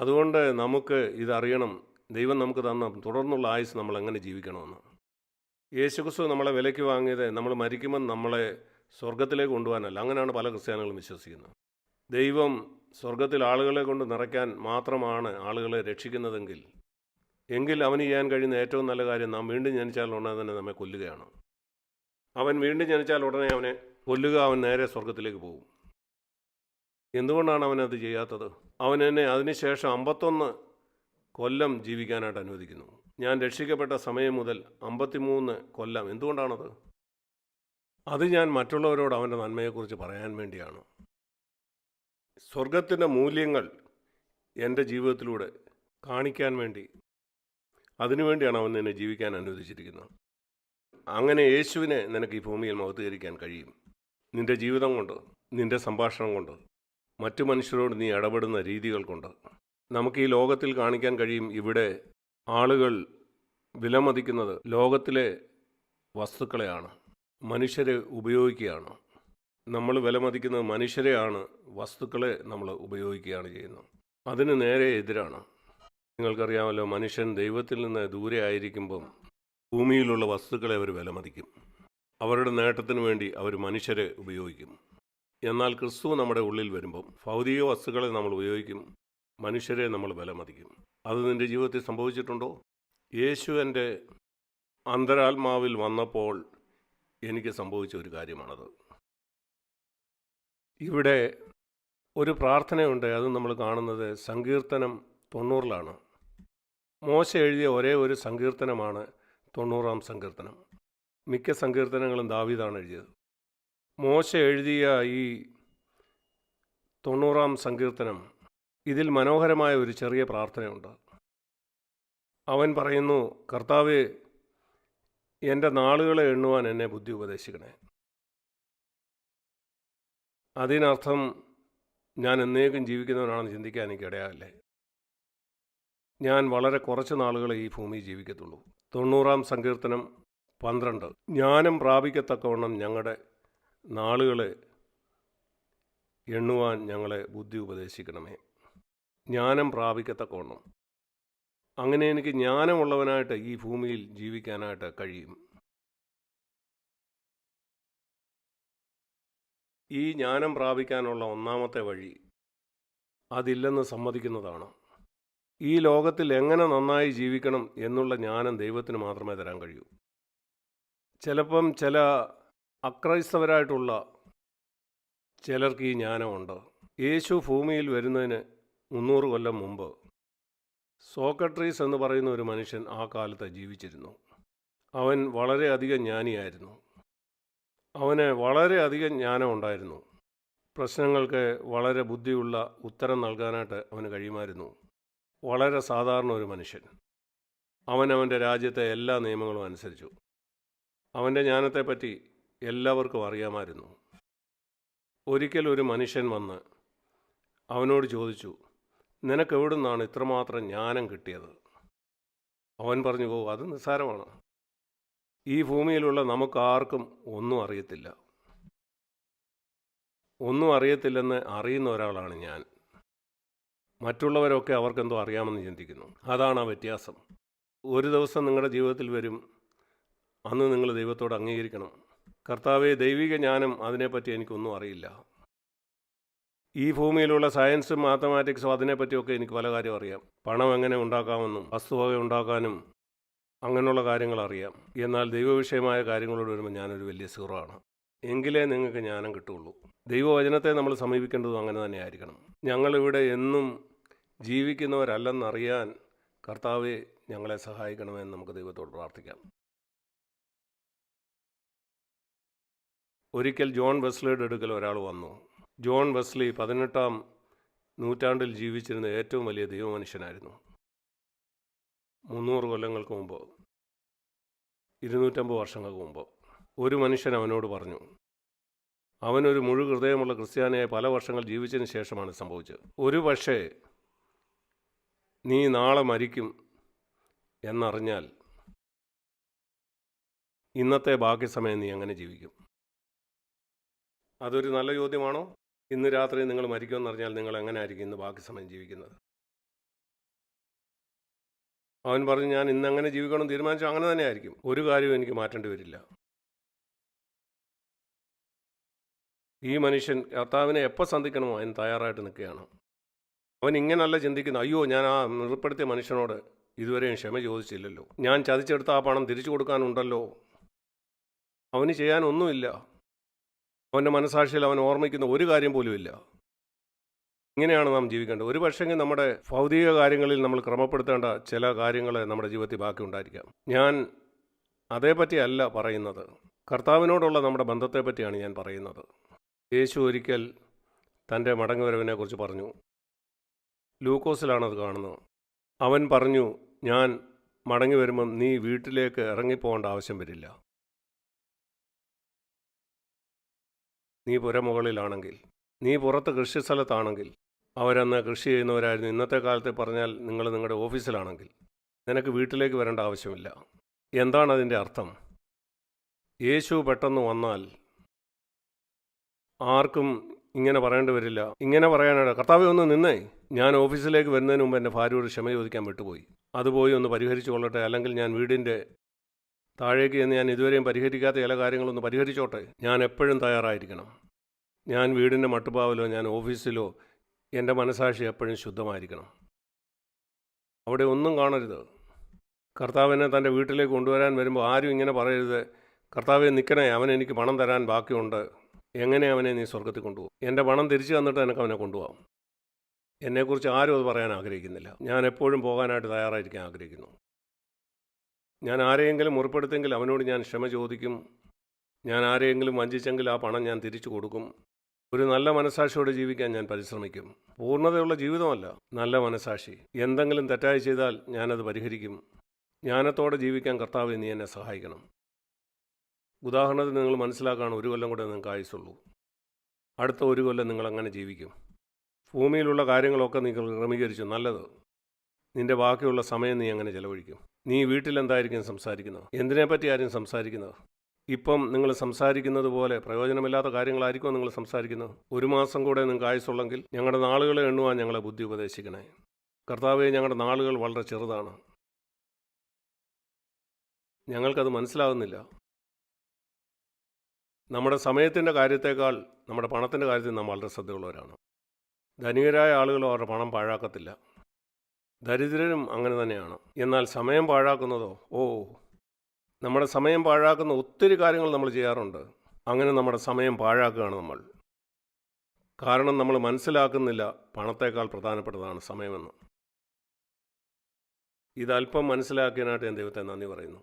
അതുകൊണ്ട് നമുക്ക് ഇതറിയണം. ദൈവം നമുക്ക് തന്ന തുടർന്നുള്ള ആയുസ് നമ്മൾ എങ്ങനെ ജീവിക്കണമെന്ന്. യേശുക്രിസ്തു നമ്മളെ വിലയ്ക്ക് വാങ്ങിയത് നമ്മൾ മരിക്കുമ്പോൾ നമ്മളെ സ്വർഗത്തിലേക്ക് കൊണ്ടുപോകാനല്ല. അങ്ങനെയാണ് പല ക്രിസ്ത്യാനികളും വിശ്വസിക്കുന്നത്. ദൈവം സ്വർഗത്തിൽ ആളുകളെ കൊണ്ട് നിറയ്ക്കാൻ മാത്രമാണ് ആളുകളെ രക്ഷിക്കുന്നതെങ്കിൽ എങ്കിൽ അവന് ചെയ്യാൻ കഴിയുന്ന ഏറ്റവും നല്ല കാര്യം നാം വീണ്ടും ജനിച്ചാൽ ഉടനെ തന്നെ നമ്മെ കൊല്ലുകയാണ്. അവൻ വീണ്ടും ജനിച്ചാൽ ഉടനെ അവനെ കൊല്ലുക അവൻ നേരെ സ്വർഗത്തിലേക്ക് പോകും. എന്തുകൊണ്ടാണ് അവനത് ചെയ്യാത്തത്? അവൻ എന്നെ അതിനുശേഷം അമ്പത്തൊന്ന് കൊല്ലം ജീവിക്കാനായിട്ട് അനുവദിക്കുന്നു. ഞാൻ രക്ഷിക്കപ്പെട്ട സമയം മുതൽ അമ്പത്തിമൂന്ന് കൊല്ലം. എന്തുകൊണ്ടാണത്? അത് ഞാൻ മറ്റുള്ളവരോട് അവന്റെ നന്മയെക്കുറിച്ച് പറയാൻ വേണ്ടിയാണ്. സ്വർഗത്തിന്റെ മൂല്യങ്ങൾ എന്റെ ജീവിതത്തിലൂടെ കാണിക്കാൻ വേണ്ടി. അതിനുവേണ്ടിയാണ് അവൻ നിന്നെ ജീവിക്കാൻ അനുവദിച്ചിരിക്കുന്നത്. അങ്ങനെ യേശുവിനെ നിനക്ക് ഈ ഭൂമിയിൽ മഹത്വീകരിക്കാൻ കഴിയും. നിന്റെ ജീവിതം കൊണ്ട് നിന്റെ സംഭാഷണം കൊണ്ട്. മറ്റു മനുഷ്യരോട് നീ ഇടപെടുന്ന രീതികൾ കൊണ്ട് നമുക്ക് ഈ ലോകത്തിൽ കാണിക്കാൻ കഴിയും ഇവിടെ ആളുകൾ വിലമതിക്കുന്നത് ലോകത്തിലെ വസ്തുക്കളെയാണ് മനുഷ്യരെ ഉപയോഗിക്കുകയാണ്. നമ്മൾ വിലമതിക്കുന്നത് മനുഷ്യരെയാണ് വസ്തുക്കളെ നമ്മൾ ഉപയോഗിക്കുകയാണ് ചെയ്യുന്നത്. അതിന് നേരെ എതിരാണ്. നിങ്ങൾക്കറിയാമല്ലോ മനുഷ്യൻ ദൈവത്തിൽ നിന്ന് ദൂരെ ആയിരിക്കുമ്പം ഭൂമിയിലുള്ള വസ്തുക്കളെ അവർ വിലമതിക്കും. അവരുടെ നേട്ടത്തിന് വേണ്ടി അവർ മനുഷ്യരെ ഉപയോഗിക്കും. എന്നാൽ ക്രിസ്തു നമ്മുടെ ഉള്ളിൽ വരുമ്പം ഭൗതിക വസ്തുക്കളെ നമ്മൾ ഉപയോഗിക്കും മനുഷ്യരെ നമ്മൾ ബലമതിക്കും. അത് നിന്റെ ജീവിതത്തിൽ സംഭവിച്ചിട്ടുണ്ടോ? യേശു എന്റെ അന്തരാത്മാവിൽ വന്നപ്പോൾ എനിക്ക് സംഭവിച്ച ഒരു കാര്യമാണത്. ഇവിടെ ഒരു പ്രാർത്ഥനയുണ്ട് അത് നമ്മൾ കാണുന്നത് സങ്കീർത്തനം തൊണ്ണൂറിലാണ്. മോശ എഴുതിയ ഒരേ ഒരു സങ്കീർത്തനമാണ് തൊണ്ണൂറാം സങ്കീർത്തനം. മിക്ക സങ്കീർത്തനങ്ങളും ദാവീദാണ് എഴുതിയത്. മോശ എഴുതിയ ഈ തൊണ്ണൂറാം സങ്കീർത്തനം ഇതിൽ മനോഹരമായ ഒരു ചെറിയ പ്രാർത്ഥനയുണ്ട്. അവൻ പറയുന്നു കർത്താവ് എന്റെ നാളുകളെ എണ്ണുവാൻ എന്നെ ബുദ്ധി ഉപദേശിക്കണേ. അതിനർത്ഥം ഞാൻ എന്നേക്കും ജീവിക്കുന്നവനാണെന്ന് ചിന്തിക്കാൻ എനിക്ക് ഇടയാകല്ലേ. ഞാൻ വളരെ കുറച്ച് നാളുകളെ ഈ ഭൂമിയിൽ ജീവിക്കത്തുള്ളൂ. തൊണ്ണൂറാം സങ്കീർത്തനം പന്ത്രണ്ട്. ജ്ഞാനം പ്രാപിക്കത്തക്കവണ്ണം ഞങ്ങളുടെ നാളുകളെ എണ്ണുവാൻ ഞങ്ങളെ ബുദ്ധി ഉപദേശിക്കണമേ. ജ്ഞാനം പ്രാപിക്കത്തക്കോണം അങ്ങനെ എനിക്ക് ജ്ഞാനമുള്ളവനായിട്ട് ഈ ഭൂമിയിൽ ജീവിക്കാനായിട്ട് കഴിയും. ഈ ജ്ഞാനം പ്രാപിക്കാനുള്ള ഒന്നാമത്തെ വഴി അതില്ലെന്ന് സമ്മതിക്കുന്നതാണ്. ഈ ലോകത്തിൽ എങ്ങനെ നന്നായി ജീവിക്കണം എന്നുള്ള ജ്ഞാനം ദൈവത്തിന് മാത്രമേ തരാൻ കഴിയൂ. ചിലപ്പം ചില അക്രൈസ്തവരായിട്ടുള്ള ചിലർക്ക് ഈ ജ്ഞാനമുണ്ട്. യേശു ഭൂമിയിൽ വരുന്നതിന് മുന്നൂറ് കൊല്ലം മുമ്പ് സോക്രട്ടീസ് എന്ന് പറയുന്ന ഒരു മനുഷ്യൻ ആ കാലത്ത് ജീവിച്ചിരുന്നു. അവൻ വളരെയധികം ജ്ഞാനിയായിരുന്നു. അവന് വളരെയധികം ജ്ഞാനം ഉണ്ടായിരുന്നു. പ്രശ്നങ്ങൾക്ക് വളരെ ബുദ്ധിയുള്ള ഉത്തരം നൽകാനായിട്ട് അവന് കഴിയുമായിരുന്നു. വളരെ സാധാരണ ഒരു മനുഷ്യൻ. അവൻ അവന്റെ രാജ്യത്തെ എല്ലാ നിയമങ്ങളും അനുസരിച്ചു. അവന്റെ ജ്ഞാനത്തെപ്പറ്റി എല്ലാവർക്കും അറിയാമായിരുന്നു. ഒരിക്കൽ ഒരു മനുഷ്യൻ വന്ന് അവനോട് ചോദിച്ചു നിനക്ക് എവിടുന്നാണ് ഇത്രമാത്രം ജ്ഞാനം കിട്ടിയത്? അവൻ പറഞ്ഞു ഓ അത് നിസ്സാരമാണ്. ഈ ഭൂമിയിലുള്ള നമുക്കാർക്കും ഒന്നും അറിയത്തില്ല. ഒന്നും അറിയത്തില്ലെന്ന് അറിയുന്ന ഒരാളാണ് ഞാൻ. മറ്റുള്ളവരൊക്കെ അവർക്കെന്തോ അറിയാമെന്ന് ചിന്തിക്കുന്നു. അതാണ് ആ വ്യത്യാസം. ഒരു ദിവസം നിങ്ങളുടെ ജീവിതത്തിൽ വരും. അന്ന് നിങ്ങൾ ദൈവത്തോട് അംഗീകരിക്കണം. കർത്താവെ ദൈവിക ജ്ഞാനം അതിനെപ്പറ്റി എനിക്കൊന്നും അറിയില്ല. ഈ ഭൂമിയിലുള്ള സയൻസും മാത്തമാറ്റിക്സും അതിനെപ്പറ്റിയൊക്കെ എനിക്ക് പല കാര്യം അറിയാം. പണം എങ്ങനെ ഉണ്ടാക്കാമെന്നും വസ്തുവക ഉണ്ടാക്കാനും അങ്ങനെയുള്ള കാര്യങ്ങൾ അറിയാം. എന്നാൽ ദൈവവിഷയമായ കാര്യങ്ങളോട് വരുമ്പോൾ ഞാനൊരു വലിയ സീറോ ആണ് എങ്കിലേ നിങ്ങൾക്ക് ജ്ഞാനം കിട്ടുള്ളൂ ദൈവവചനത്തെ നമ്മൾ സമീപിക്കേണ്ടതും അങ്ങനെ തന്നെ ആയിരിക്കണം ഞങ്ങളിവിടെ എന്നും ജീവിക്കുന്നവരല്ലെന്നറിയാൻ കർത്താവെ ഞങ്ങളെ സഹായിക്കണമെന്ന് നമുക്ക് ദൈവത്തോട് പ്രാർത്ഥിക്കാം. ഒരിക്കൽ ജോൺ വെസ്ലിയുടെ അടുക്കൽ ഒരാൾ വന്നു. ജോൺ വെസ്ലി പതിനെട്ടാം നൂറ്റാണ്ടിൽ ജീവിച്ചിരുന്ന ഏറ്റവും വലിയ ദൈവമനുഷ്യനായിരുന്നു. മുന്നൂറ് കൊല്ലങ്ങൾക്ക് മുമ്പ് ഇരുന്നൂറ്റമ്പത് വർഷങ്ങൾക്ക് മുമ്പ് ഒരു മനുഷ്യൻ അവനോട് പറഞ്ഞു അവനൊരു മുഴു ഹൃദയമുള്ള ക്രിസ്ത്യാനിയായി പല വർഷങ്ങൾ ജീവിച്ചതിന് ശേഷമാണ് സംഭവിച്ചത്. ഒരു പക്ഷേ നീ നാളെ മരിക്കും എന്നറിഞ്ഞാൽ ഇന്നത്തെ ബാക്കി സമയം നീ എങ്ങനെ ജീവിക്കും. അതൊരു നല്ല ചോദ്യമാണോ? ഇന്ന് രാത്രി നിങ്ങൾ മരിക്കുമെന്ന് അറിഞ്ഞാൽ നിങ്ങൾ എങ്ങനെ ആയിരിക്കും ഇന്ന് ബാക്കി സമയം ജീവിക്കുന്നത്? അവൻ പറഞ്ഞു ഞാൻ ഇന്ന് അങ്ങനെ ജീവിക്കണം തീരുമാനിച്ചു അങ്ങനെ തന്നെ ആയിരിക്കും ഒരു കാര്യവും എനിക്ക് മാറ്റേണ്ടി വരില്ല. ഈ മനുഷ്യൻ കർത്താവിനെ എപ്പോൾ സന്ധിക്കണമോ അവൻ തയ്യാറായിട്ട് നിൽക്കുകയാണ്. അവൻ ഇങ്ങനല്ല ചിന്തിക്കുന്നത് അയ്യോ ഞാൻ ആ നിർപ്പെടുത്തിയ മനുഷ്യനോട് ഇതുവരെയും ക്ഷമ ചോദിച്ചില്ലല്ലോ. ഞാൻ ചതിച്ചെടുത്ത ആ പണം തിരിച്ചു കൊടുക്കാനുണ്ടല്ലോ. അവന് ചെയ്യാനൊന്നുമില്ല. അവന്റെ മനസാക്ഷിയിൽ അവൻ ഓർമ്മിക്കുന്ന ഒരു കാര്യം പോലും ഇല്ല. ഇങ്ങനെയാണ് നാം ജീവിക്കേണ്ടത്. ഒരു പക്ഷേങ്കിൽ നമ്മുടെ ഭൗതിക കാര്യങ്ങളിൽ നമ്മൾ ക്രമപ്പെടുത്തേണ്ട ചില കാര്യങ്ങൾ നമ്മുടെ ജീവിതത്തിൽ ബാക്കി ഉണ്ടായിരിക്കാം ഞാൻ അതേപ്പറ്റിയല്ല പറയുന്നത്. കർത്താവിനോടുള്ള നമ്മുടെ ബന്ധത്തെപ്പറ്റിയാണ് ഞാൻ പറയുന്നത്. യേശു ഒരിക്കൽ തന്റെ മടങ്ങുവരവിനെക്കുറിച്ച് പറഞ്ഞു. ലൂക്കോസിലാണത് കാണുന്നത്. അവൻ പറഞ്ഞു ഞാൻ മടങ്ങി വരുമ്പം നീ വീട്ടിലേക്ക് ഇറങ്ങിപ്പോകേണ്ട ആവശ്യം വരില്ല. നീ പുരമുകളിലാണെങ്കിൽ നീ പുറത്ത് കൃഷിസ്ഥലത്താണെങ്കിൽ അവരന്ന് കൃഷി ചെയ്യുന്നവരായിരുന്നു. ഇന്നത്തെ കാലത്ത് പറഞ്ഞാൽ നിങ്ങൾ നിങ്ങളുടെ ഓഫീസിലാണെങ്കിൽ നിനക്ക് വീട്ടിലേക്ക് വരേണ്ട ആവശ്യമില്ല. എന്താണ് അതിന്റെ അർത്ഥം? യേശു പെട്ടെന്ന് വന്നാൽ ആർക്കും ഇങ്ങനെ പറയേണ്ടി വരില്ല. ഇങ്ങനെ പറയാനാണ്. കർത്താവ് ഒന്ന് നിന്നേ. ഞാൻ ഓഫീസിലേക്ക് വരുന്നതിന് മുമ്പ് എന്റെ ഭാര്യയോട് ക്ഷമ ചോദിക്കാൻ വിട്ടുപോയി. അതുപോയി ഒന്ന് പരിഹരിച്ചു കൊള്ളട്ടെ. അല്ലെങ്കിൽ ഞാൻ വീടിന്റെ താഴേക്ക് എന്ന് ഞാൻ ഇതുവരെയും പരിഹരിക്കാത്ത ചില കാര്യങ്ങളൊന്ന് പരിഹരിച്ചോട്ടെ? ഞാൻ എപ്പോഴും തയ്യാറായിരിക്കണം. ഞാൻ വീടിന്റെ മട്ടുപ്പാവിലോ ഞാൻ ഓഫീസിലോ എന്റെ മനസാക്ഷി എപ്പോഴും ശുദ്ധമായിരിക്കണം. അവിടെ ഒന്നും കാണരുത്. കർത്താവിനെ തന്റെ വീട്ടിലേക്ക് കൊണ്ടുവരാൻ വരുമ്പോൾ ആരും ഇങ്ങനെ പറയരുത്. കർത്താവെ നിൽക്കണേ അവൻ എനിക്ക് പണം തരാൻ ബാക്കിയുണ്ട്. എങ്ങനെ അവനെ നീ സ്വർഗത്തിൽ കൊണ്ടുപോകും? എന്റെ പണം തിരിച്ചു തന്നിട്ട് എനിക്ക് അവനെ കൊണ്ടുപോകാം. എന്നെക്കുറിച്ച് ആരും അത് പറയാൻ ആഗ്രഹിക്കുന്നില്ല. ഞാൻ എപ്പോഴും പോകാനായിട്ട് തയ്യാറായിരിക്കാൻ ആഗ്രഹിക്കുന്നു. ഞാൻ ആരെയെങ്കിലും മുറിപ്പെടുത്തെങ്കിൽ അവനോട് ഞാൻ ക്ഷമ ചോദിക്കും. ഞാൻ ആരെയെങ്കിലും വഞ്ചിച്ചെങ്കിൽ ആ പണം ഞാൻ തിരിച്ചു കൊടുക്കും. ഒരു നല്ല മനസാക്ഷിയോടെ ജീവിക്കാൻ ഞാൻ പരിശ്രമിക്കും. പൂർണതയുള്ള ജീവിതമല്ല നല്ല മനസാക്ഷി എന്തെങ്കിലും തെറ്റായി ചെയ്താൽ ഞാനത് പരിഹരിക്കും. ജ്ഞാനത്തോടെ ജീവിക്കാൻ കർത്താവ് നീ എന്നെ സഹായിക്കണം. ഉദാഹരണത്തിന് നിങ്ങൾ മനസ്സിലാക്കാൻ ഒരു കൊല്ലം കൂടെ നിങ്ങൾക്ക് ആയുസുള്ളൂ അടുത്ത ഒരു കൊല്ലം നിങ്ങൾ അങ്ങനെ ജീവിക്കും. ഭൂമിയിലുള്ള കാര്യങ്ങളൊക്കെ നിങ്ങൾ ക്രമീകരിച്ചു. നല്ലത്. നിന്റെ ബാക്കിയുള്ള സമയം നീ അങ്ങനെ ചെലവഴിക്കും. നീ വീട്ടിലെന്തായിരിക്കും സംസാരിക്കുന്നത്? എന്തിനെപ്പറ്റി ആരും സംസാരിക്കുന്നത്? ഇപ്പം നിങ്ങൾ സംസാരിക്കുന്നത് പോലെ പ്രയോജനമില്ലാത്ത കാര്യങ്ങളായിരിക്കും നിങ്ങൾ സംസാരിക്കുന്നത്? ഒരു മാസം കൂടെ നിങ്ങൾക്ക് ആയുസുള്ളെങ്കിൽ ഞങ്ങളുടെ നാളുകളെ എണ്ണുവാൻ ഞങ്ങളെ ബുദ്ധി ഉപദേശിക്കണേ. കർത്താവെ ഞങ്ങളുടെ നാളുകൾ വളരെ ചെറുതാണ്. ഞങ്ങൾക്കത് മനസ്സിലാകുന്നില്ല നമ്മുടെ സമയത്തിന്റെ കാര്യത്തേക്കാൾ നമ്മുടെ പണത്തിന്റെ കാര്യത്തിൽ നാം വളരെ ശ്രദ്ധയുള്ളവരാണ്. ധനികരായ ആളുകൾ അവരുടെ പണം പാഴാക്കത്തില്ല. ദരിദ്രരും അങ്ങനെ തന്നെയാണ്. എന്നാൽ സമയം പാഴാക്കുന്നതോ? ഓ. നമ്മുടെ സമയം പാഴാക്കുന്ന ഒത്തിരി കാര്യങ്ങൾ നമ്മൾ ചെയ്യാറുണ്ട്. അങ്ങനെ നമ്മുടെ സമയം പാഴാക്കുകയാണ് നമ്മൾ. കാരണം നമ്മൾ മനസ്സിലാക്കുന്നില്ല പണത്തേക്കാൾ പ്രധാനപ്പെട്ടതാണ് സമയമെന്ന്. ഇതല്പം മനസ്സിലാക്കിയതിനായിട്ട് ഞാൻ ദൈവത്തെ നന്ദി പറയുന്നു.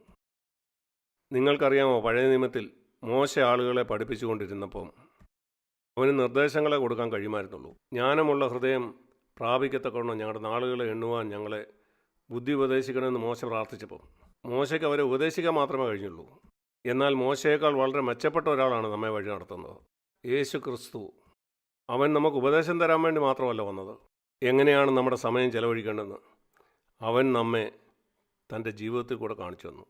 നിങ്ങൾക്കറിയാമോ പഴയ നിയമത്തിൽ മോശ ആളുകളെ പഠിപ്പിച്ചുകൊണ്ടിരുന്നപ്പം അവന് നിർദ്ദേശങ്ങളെ കൊടുക്കാൻ കഴിയുമായിരുന്നുള്ളൂ. ജ്ഞാനമുള്ള ഹൃദയം പ്രാപിക്കത്തക്കവണ്ണം ഞങ്ങളുടെ നാളുകളെ എണ്ണുവാൻ ഞങ്ങളെ ബുദ്ധി ഉപദേശിക്കണമെന്ന് മോശ പ്രാർത്ഥിച്ചപ്പോൾ മോശയ്ക്ക് അവരെ ഉപദേശിക്കാൻ മാത്രമേ കഴിഞ്ഞുള്ളൂ. എന്നാൽ മോശയേക്കാൾ വളരെ മെച്ചപ്പെട്ട ഒരാളാണ് നമ്മെ വഴി നടത്തുന്നത്. യേശു ക്രിസ്തു. അവൻ നമുക്ക് ഉപദേശം തരാൻ വേണ്ടി മാത്രമല്ല വന്നത്. എങ്ങനെയാണ് നമ്മുടെ സമയം ചെലവഴിക്കേണ്ടതെന്ന് അവൻ നമ്മെ തന്റെ ജീവിതത്തിൽ കൂടെ കാണിച്ചു തന്നു.